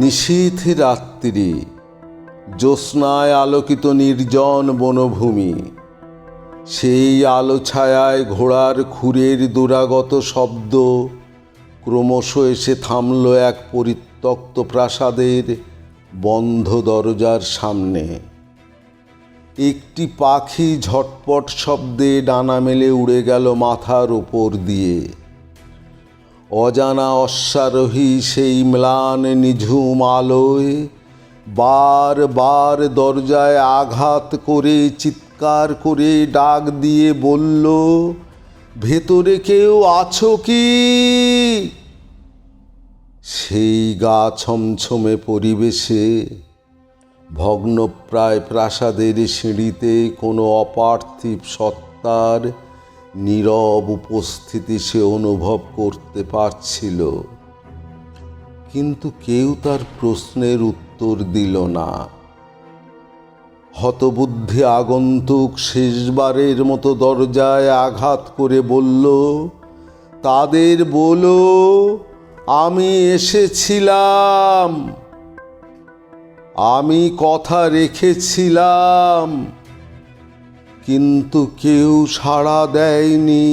নিশীথ রাত্রি, জ্যোৎস্নায় আলোকিত নির্জন বনভূমি। সেই আলো ছায়ায় ঘোড়ার খুরের দুরাগত শব্দ, ক্রমশ এসে থামল এক পরিত্যক্ত প্রাসাদের বন্ধ দরজার সামনে। একটি পাখি ঝটপট শব্দে ডানা মেলে উড়ে গেল মাথার ওপর দিয়ে। অজানা অশ্বারোহী সেই ম্লান নিঝুম আলোয় বার বার দরজায় আঘাত করে, চিৎকার করে ডাক দিয়ে বলল, ভেতরে কেউ আছো কি? সেই গা ছমছমে পরিবেশে ভগ্নপ্রায় প্রাসাদের সিঁড়িতে কোনো অপার্থিব সত্তার নীরব উপস্থিতি সে অনুভব করতে পারছিল। কিন্তু কেউ তার প্রশ্নের উত্তর দিল না। হতবুদ্ধি আগন্তুক শেষবারের মতো দরজায় আঘাত করে বলল, তাদের বলো, আমি এসেছিলাম। আমি কথা রেখেছিলাম। কিন্তু কেউ সাড়া দেয়নি।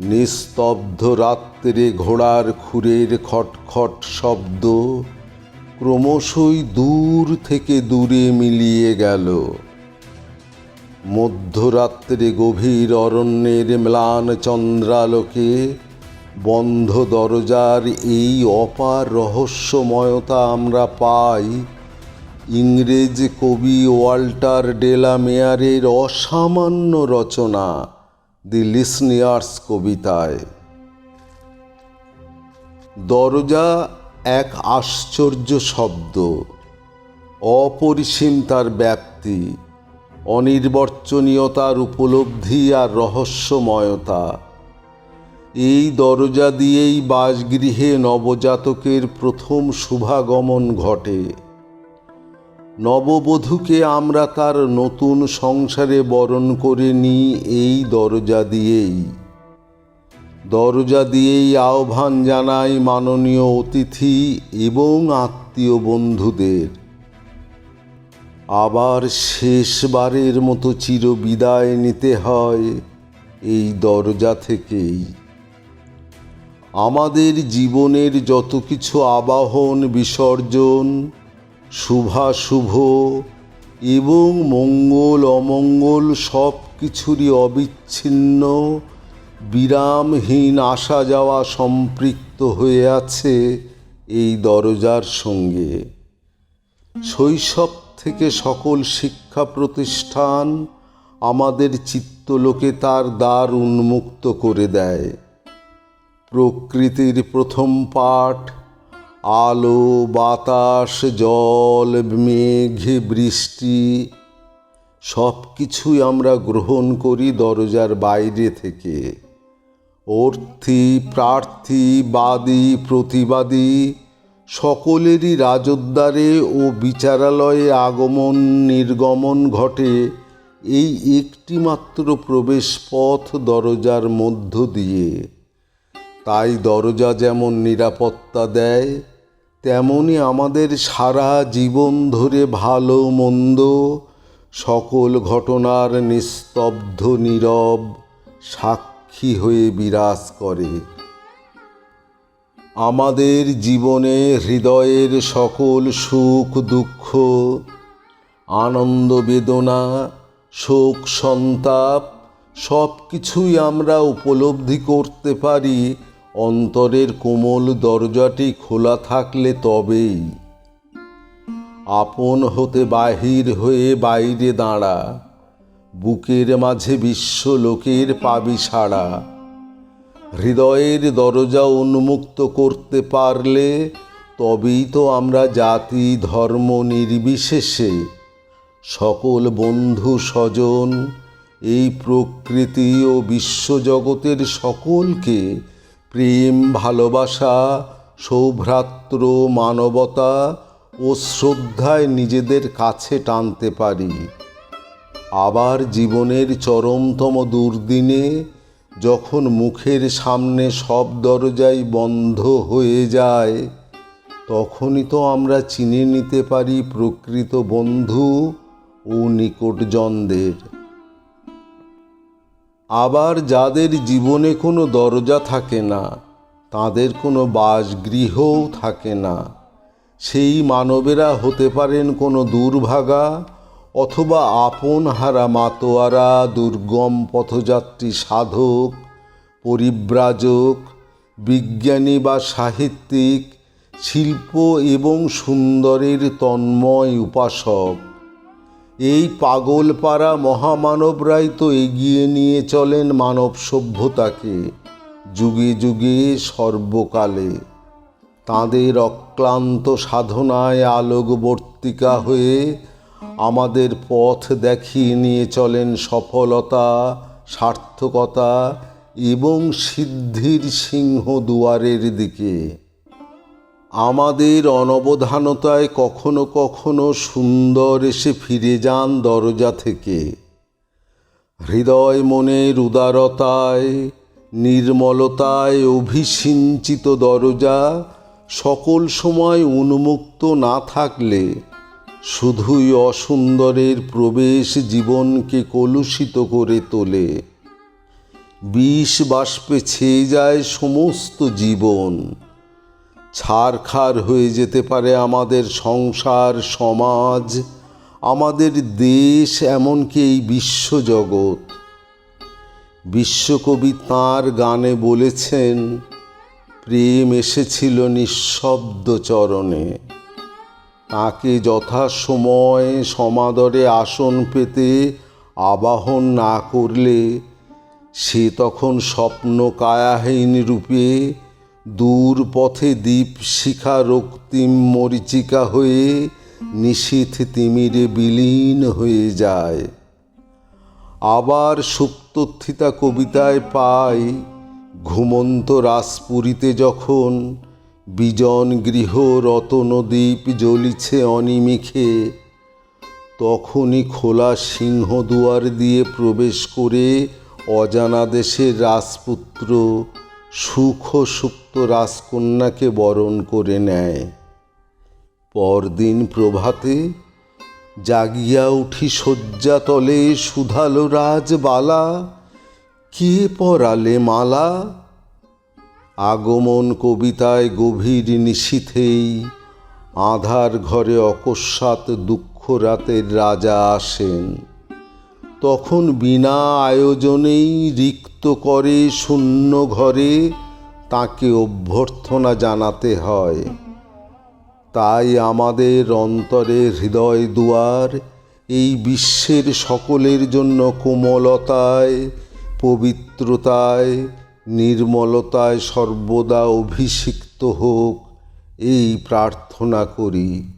নিস্তব্ধ রাত্রে ঘোড়ার খুরের খটখট শব্দ ক্রমশই দূর থেকে দূরে মিলিয়ে গেল। মধ্যরাত্রে গভীর অরণ্যের ম্লান চন্দ্রালোকে বন্ধ দরজার এই অপার রহস্যময়তা আমরা পাই ইংরেজ কবি ওয়াল্টার ডেলা মেয়ারের অসামান্য রচনা, দি লিসনিয়ার্স কবিতায়। দরজা এক আশ্চর্য শব্দ, অপরিসীম তার ব্যাপ্তি, অনির্বচনীয়তার উপলব্ধি আর রহস্যময়তা। এই দরজা দিয়েই বাসগৃহে নবজাতকের প্রথম শুভাগমন ঘটে। নববধূকে আমরা তার নতুন সংসারে বরণ করে নিই এই দরজা দিয়েই। দরজা দিয়েই আহ্বান জানাই মাননীয় অতিথি এবং আত্মীয় বন্ধুদের। আবার শেষবারের মতো চির বিদায় নিতে হয় এই দরজা থেকেই। আমাদের জীবনের যত কিছু আবাহন, বিসর্জন শুভাশুভ এবং মঙ্গল অমঙ্গল সব কিছুরই অবিচ্ছিন্ন, বিরামহীন আসা যাওয়া সম্পৃক্ত হয়ে আছে এই দরজার সঙ্গে। শৈশব থেকে সকল শিক্ষা প্রতিষ্ঠান আমাদের চিত্তলোকে তার দ্বার উন্মুক্ত করে দেয়। প্রকৃতির প্রথম পাঠ আলো, বাতাস, জল, মেঘ, বৃষ্টি সব কিছুই আমরা গ্রহণ করি দরজার বাইরে থেকে। অর্থী, প্রার্থী, বাদী, প্রতিবাদী, সকলেরই রাজদ্বারে ও বিচারালয়ে আগমন, নির্গমন ঘটে এই একটিমাত্র প্রবেশ পথ দরজার মধ্য দিয়ে। তাই দরজা যেমন নিরাপত্তা দেয় তেমনি আমাদের সারা জীবন ধরে ভালো মন্দ, সকল ঘটনার নিস্তব্ধ নীরব সাক্ষী হয়ে বিরাজ করে। আমাদের জীবনে হৃদয়ের সকল সুখ, দুঃখ, আনন্দ, বেদনা, শোক, সন্তাপ সব কিছুই আমরা উপলব্ধি করতে পারি অন্তরের কোমল দরজাটি খোলা থাকলে তবেই আপন হতে বাহির হয়ে বাইরে দাঁড়া। বুকের মাঝে বিশ্ব লোকের পাবি সাড়া। হৃদয়ের দরজা উন্মুক্ত করতে পারলে তবেই তো আমরা জাতি, ধর্ম নির্বিশেষে সকল বন্ধু স্বজন এই প্রকৃতি ও বিশ্বজগতের সকলকে প্রেম, ভালোবাসা সৌভ্রাতৃ মানবতা ও শ্রদ্ধায় নিজেদের কাছে টানতে পারি। আবার জীবনের চরমতম দুর্দিনে যখন মুখের সামনে সব দরজাই বন্ধ হয়ে যায়, তখনই তো আমরা চিনে নিতে পারি প্রকৃত বন্ধু ও নিকটজনদের। আবার যাদের জীবনে কোনো দরজা থাকে না, তাদের কোনো বাসগৃহও থাকে না। সেই মানবেরা হতে পারেন কোনো দুর্ভাগা অথবা আপন হারা মাতোয়ারা, দুর্গম পথযাত্রী সাধক, পরিব্রাজক, বিজ্ঞানী বা সাহিত্যিক, শিল্প এবং সুন্দরের তন্ময় উপাসক। এই পাগলপাড়া মহামানবরাই তো এগিয়ে নিয়ে চলেন মানব সভ্যতাকে, যুগে যুগে সর্বকালে। তাঁদের অক্লান্ত সাধনায় আলোকবর্তিকা হয়ে আমাদের পথ দেখিয়ে নিয়ে চলেন সফলতা, সার্থকতা এবং সিদ্ধির সিংহ দুয়ারের দিকে। আমাদের অনবধানতায় কখনো কখনো সুন্দর এসে ফিরে যান দরজা থেকে। হৃদয় মনের উদারতায়, নির্মলতায় অভিসিঞ্চিত দরজা সকল সময় উন্মুক্ত না থাকলে শুধুই অসুন্দরের প্রবেশ জীবনকে কলুষিত করে তোলে। বিষ বাষ্পে ছেয়ে যায় সমস্ত জীবন। ছারখার হয়ে যেতে পারে আমাদের সংসার, সমাজ। আমাদের দেশ এমনকি এই বিশ্বজগৎ। বিশ্বকবি তাঁর গানে বলেছেন, প্রেম এসেছিল নিঃশব্দ চরণে। তাকে যথাসময়ে সমাদরে আসন পেতে আবাহন না করলে সে তখন স্বপ্ন কায়াহীন রূপে দূর পথে দ্বীপ শিখা রক্তিম মরিচিকা হয়ে নিশীথ তিমিরে বিলীন হয়ে যায়। আবার সুপ্তথিতা কবিতায় পাই, ঘুমন্ত রাসপুরীতে যখন বিজন গৃহ রতনদ্বীপ জ্বলিছে অনিমিখে, তখনই খোলা সিংহদুয়ার দিয়ে প্রবেশ করে অজানা দেশের রাজপুত্র সুখ সুপ্ত রাজকন্যাকে বরণ করে নেয়। পরদিন প্রভাতে জাগিয়া উঠি শয্যাতলে সুধালো রাজবালা, কে পরালে মালা? আগমন কবিতায় গভীর নিশীথেই আধার ঘরে অকস্মাৎ দুঃখ রাতের রাজা আসেন। তখন বিনা আয়োজনেই রিক্ত করে শূন্য ঘরে, তাকে অভ্যর্থনা জানাতে হয়। তাই আমাদের অন্তরে হৃদয় দুয়ার, এই বিশ্বের সকলের জন্য কোমলতায়, পবিত্রতায়, নির্মলতায় সর্বদা অভিষিক্ত হোক, এই প্রার্থনা করি।